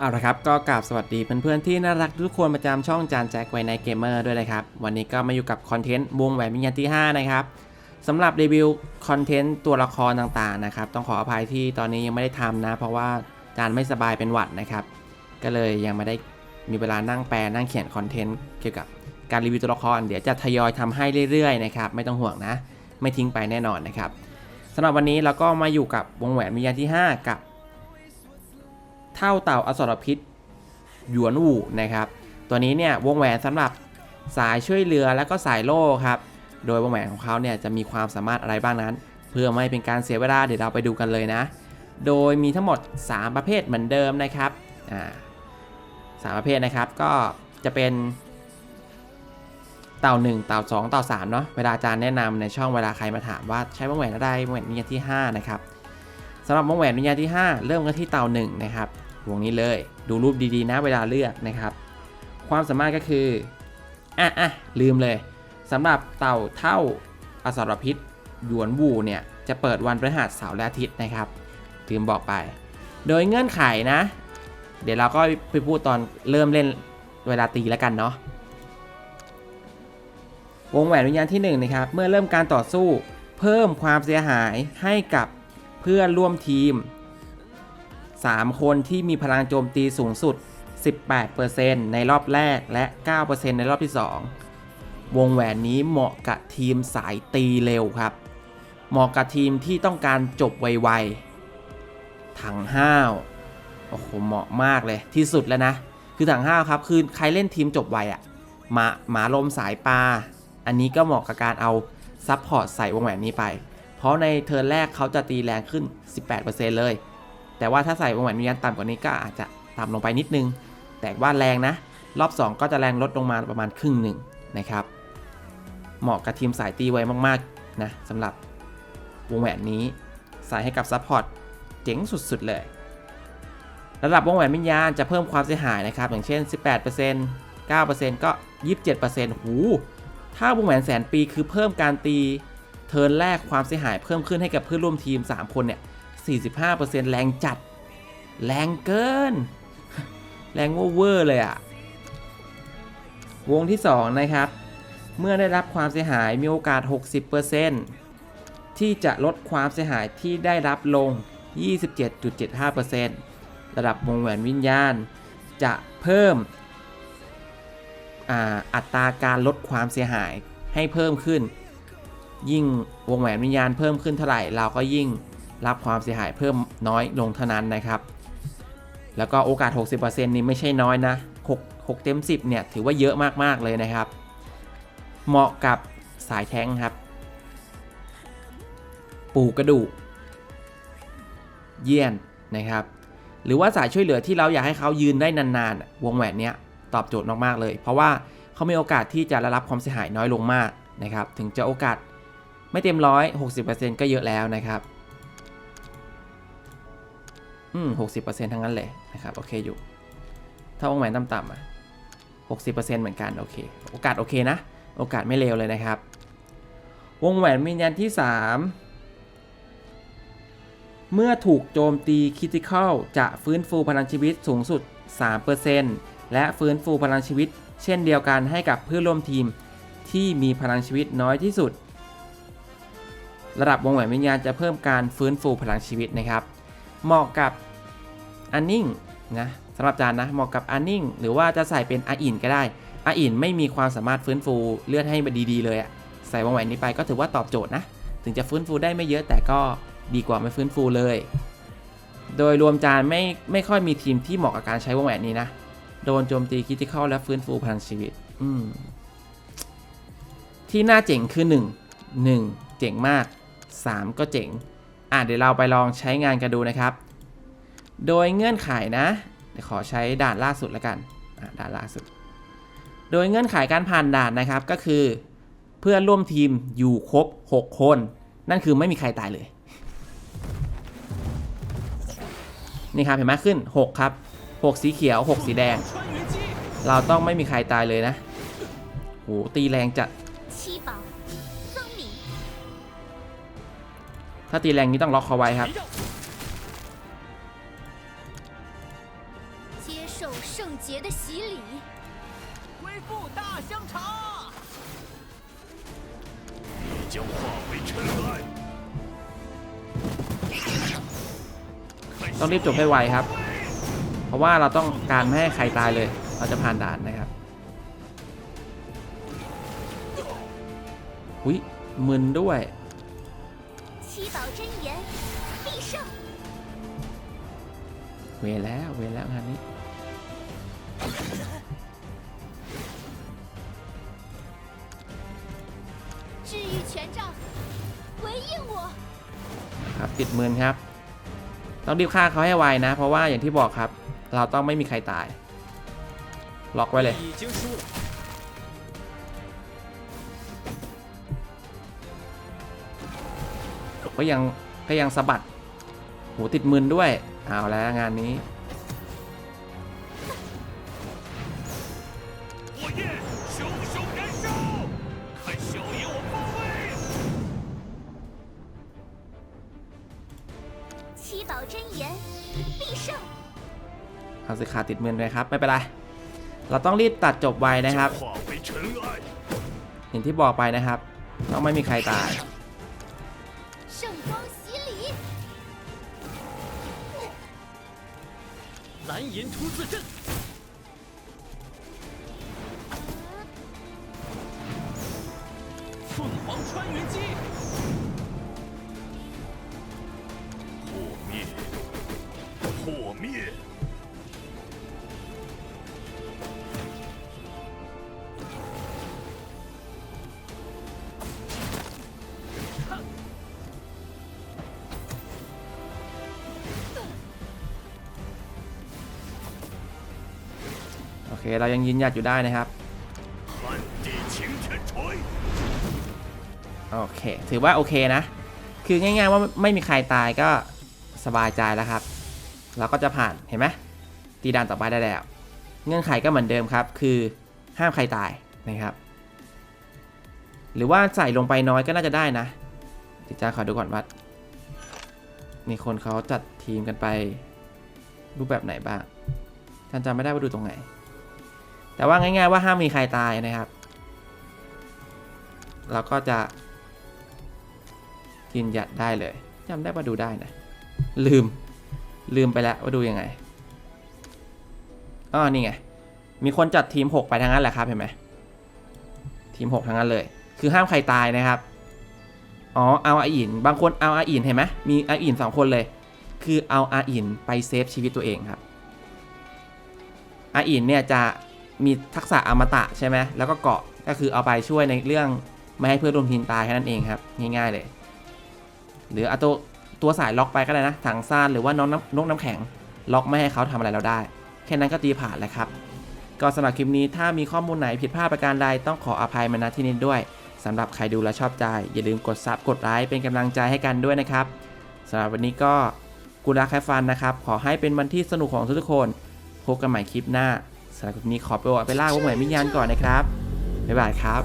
เอาละครับก็กราบสวัสดีเพื่อนๆที่น่ารักทุกคนประจำช่องจานแจ็คไวในเกมเมอร์ด้วยนะครับ วันนี้ก็มาอยู่กับคอนเทนต์วงแหวนวิญญาณที่ 5 นะครับสำหรับรีวิวคอนเทนต์ตัวละครต่างๆนะครับ ต้องขออภัยที่ตอนนี้ยังไม่ได้ทำนะ เพราะว่าจานไม่สบายเป็นหวัดนะครับ ก็เลยยังไม่ได้มีเวลานั่งแปลนั่งเขียนคอนเทนต์เกี่ยวกับการรีวิวตัวละคร เดี๋ยวจะทยอยทำให้เรื่อยๆนะครับไม่ต้องห่วงนะ ไม่ทิ้งไปแน่นอนนะครับสำหรับวันนี้เราก็มาอยู่กับวงแหวนวิญญาณที่ 5 กับ เท่าเต่าอสรพิษหยวนหูนะครับ ตัวนี้เนี่ยวงแหวนสำหรับสายช่วยเรือแล้วก็สายโล่ครับ โดยวงแหวนของเขาเนี่ยจะมีความสามารถอะไรบ้างนั้น เพื่อไม่เป็นการเสียเวลาเดี๋ยวเราไปดูกันเลยนะ โดยมีทั้งหมด 3 ประเภทเหมือนเดิมนะครับอ่าสามประเภทนะครับก็จะเป็นเต่า 1 เต่า 2 เต่า3เนาะเวลาอาจารย์แนะนำในช่องเวลาใครมาถามว่าใช้วงแหวนอะไรวงแหวนวิญญาณที่ 5 นะครับสำหรับวงแหวนวิญญาณที่ 5 เริ่มกันที่เต่า1นะครับ วงนี้เลย ดูรูปดีๆนะเวลาเลือกนะครับ ความสามารถก็คืออะอะลืมเลยสำหรับเต่าเท่าอสรพิษหยวนบูเนี่ยจะเปิดวันพฤหัสเสาร์และอาทิตย์นะครับลืมบอกไป โดยเงื่อนไขนะ เดี๋ยวเราก็ไปพูดตอนเริ่มเล่นเวลาตีแล้วกันเนาะวงแหวนวิญญาณที่1นะครับเมื่อเริ่มการต่อสู้ เพิ่มความเสียหายให้กับเพื่อนร่วมทีม 3 คนที่มีพลังโจมตีสูงสุด 18%ในรอบแรกและ 9%ในรอบที่ 2 วงแหวนนี้เหมาะกับทีมสายตีเร็วครับ เหมาะกับทีมที่ต้องการจบไวๆ ถังห้าวโอ้โหเหมาะมากเลยที่สุดแล้วนะ คือถังห้าวครับ คือใครเล่นทีมจบไวอะหมาหมาลมสายปลา อันนี้ก็เหมาะกับการเอาซับพอร์ตใส่วงแหวนนี้ไป เพราะในเทิร์นแรกเขาจะตีแรงขึ้น 18%เลย แต่ว่าถ้าใส่วงแหวนวิญญาณต่ำกว่านี้ก็อาจจะต่ำลงไปนิดนึง แต่ว่าแรงนะ รอบ 2 ก็จะแรงลดลงมาประมาณครึ่งหนึ่งนะครับ เหมาะกับทีมสายตีไวมากๆนะสำหรับวงแหวนนี้ ใส่ให้กับซัพพอร์ตเจ๋งสุดๆเลยระดับวงแหวนวิญญาณจะเพิ่มความเสียหายนะครับ อย่างเช่น 18% 9%ก็ 27%หูถ้าวงแหวนแสนปีคือเพิ่มการตีเทิร์นแรกความเสียหายเพิ่มขึ้นให้กับเพื่อนร่วมทีม 3 คนเนี่ย 45%แรงจัด แรงเกิน แรงเวอร์เลยอะวงที่ 2 นะครับ เมื่อได้รับความเสียหายมีโอกาส 60%ที่จะลดความเสียหายที่ได้รับลง 27.75%ระดับวงแหวนวิญญาณ จะเพิ่มออัตราการลดความเสียหายให้เพิ่มขึ้น ยิ่งวงแหวนวิญญาณเพิ่มขึ้นเท่าไหร่เราก็ยิ่ง รับความเสียหายเพิ่มน้อยลงเท่านั้นนะครับ แล้วก็โอกาส 60%นี้ไม่ใช่น้อยนะ 6 6 เต็ม 10 เนี่ย ถือว่าเยอะมาก ๆ เลยนะครับ เหมาะกับสายแท้งครับ ปูกระดูก เยี่ยนนะครับ หรือว่าสายช่วยเหลือที่เราอยากให้เขายืนได้นานๆ วงแหวนเนี้ยตอบโจทย์มากๆเลย เพราะว่าเขามีโอกาสที่จะได้รับความเสียหายน้อยลงมากนะครับ ถึงจะโอกาสไม่เต็มร้อย60%ก็เยอะแล้วนะครับ อืม60%ทั้งนั้นเลยนะครับ โอเคอยู่ ถ้าวงแหวนต่ำๆอะ60%เหมือนกัน โอเค โอกาสโอเคนะ โอกาสไม่เลวเลยนะครับ วงแหวนวิญญาณที่3เมื่อถูกโจมตีคริติคอลจะฟื้นฟูพลังชีวิตสูงสุด 3%และฟื้นฟูพลังชีวิต เช่นเดียวกันให้กับเพื่อนร่วมทีมที่มีพลังชีวิตน้อยที่สุด ระดับวงแหวนวิญญาณจะเพิ่มการฟื้นฟูพลังชีวิตนะครับ เหมาะกับอันนิ่งนะสำหรับจานนะเหมาะกับอันนิ่งหรือว่าจะใส่เป็นอาอินก็ได้อาอินไม่มีความสามารถฟื้นฟูเลือดให้ดี ๆ เลยอะใส่วงแหวนนี้ไปก็ถือว่าตอบโจทย์นะ ถึงจะฟื้นฟูได้ไม่เยอะแต่ก็ดีกว่าไม่ฟื้นฟูเลย โดยรวมจานไม่ไม่ค่อยมีทีมที่เหมาะกับการใช้วงแหวนนี้นะ โดนโจมตีคริติคอลและฟื้นฟูพลังชีวิต อืมที่น่าเจ๋งคือ 1 1 เจ๋งมาก 3 ก็เจ๋ง อะเดี๋ยวเราไปลองใช้งานกันดูนะครับ โดยเงื่อนไขนะ เดี๋ยวขอใช้ด่านล่าสุดแล้วกันอะด่านล่าสุด โดยเงื่อนไขการผ่านด่านนะครับก็คือ เพื่อนร่วมทีมอยู่ครบ 6 คน นั่นคือไม่มีใครตายเลย นี่ครับเห็นไหมขึ้น 6 ครับ 6 สีเขียว 6 สีแดง เราต้องไม่มีใครตายเลยนะโหตีแรงจัด ถ้าตีแรงนี้ต้องล็อกเขาไว้ครับ ต้องรีบจบให้ไวครับ เพราะว่าเราต้องการไม่ให้ใครตายเลย เราจะผ่านด่านนะครับหุ้ยมึนด้วย เวแล้ว เวแล้วงานนี้ครับติดมือนครับ ต้องรีบฆ่าเขาให้ไวนะ เพราะว่าอย่างที่บอกครับ เราต้องไม่มีใครตาย ล็อกไว้เลยก็ยังก็ยังสะบัด หูติดมือด้วย เอาแล้วงานนี้ 火焰熊熊燃烧，看小爷我发威！七宝真言，必胜。 เอาสิขาติดมือเลยครับ ไม่เป็นไร เราต้องรีบตัดจบไวนะครับ 化为尘埃。 อย่างที่บอกไปนะครับ ต้องไม่มีใครตาย 蓝银突刺阵，凤凰穿云机， เรายังยืนหยัดอยู่ได้นะครับ โอเค ถือว่าโอเคนะ คือง่ายๆว่าไม่มีใครตายก็สบายใจแล้วครับ เราก็จะผ่านเห็นไหมตีด่านต่อไปได้แล้ว เงื่อนไขก็เหมือนเดิมครับ คือห้ามใครตายนะครับ หรือว่าใส่ลงไปน้อยก็น่าจะได้นะจิจ้าขอดูก่อนว่ามีคนเขาจัดทีมกันไปรูปแบบไหนบ้างท่านจำไม่ได้ว่าดูตรงไหน แต่ว่าง่ายๆว่าห้ามมีใครตายนะครับ เราก็จะ กินหยัดได้เลยจำได้ว่าดูได้นะ ลืมลืมไปแล้วว่าดูยังไงอ๋อนี่ไง มีคนจัดทีม 6 ไปทางนั้นแหละครับเห็นไหมทีม 6ทางนั้นเลย คือห้ามใครตายนะครับ อ๋อ เอาอาอิน บางคนเอาอาอินเห็นไหมมีอาอินสองคนเลย คือเอาอาอินไปเซฟชีวิตตัวเองครับอาอินเนี่ยจะ มีทักษะอมตะใช่ไหมแล้วก็เกาะก็คือเอาไปช่วยในเรื่องไม่ให้เพื่อนร่วมทีมตายแค่นั้นเองครับ ง่ายๆเลย หรือเอาตัวตัวสายล็อกไปก็ได้นะถังซ่านหรือว่าน้องน้ำนกน้ำแข็ง ล็อกไม่ให้เขาทำอะไรเราได้ แค่นั้นก็ตีผ่านแล้วครับ ก็สำหรับคลิปนี้ถ้ามีข้อมูลไหนผิดพลาดประการใดต้องขออภัยมาณที่นี้ด้วยสำหรับใครดูและชอบใจ อย่าลืมกดซับกดไลค์เป็นกำลังใจให้กันด้วยนะครับสำหรับวันนี้ก็กูรักแคฟันนะครับ ขอให้เป็นวันที่สนุกของทุกๆคน พบกันใหม่คลิปหน้า สำหรับนี้ขอไปวอไปล่าพวกเหม่มิยานก่อนนะครับ บ๊ายบายครับ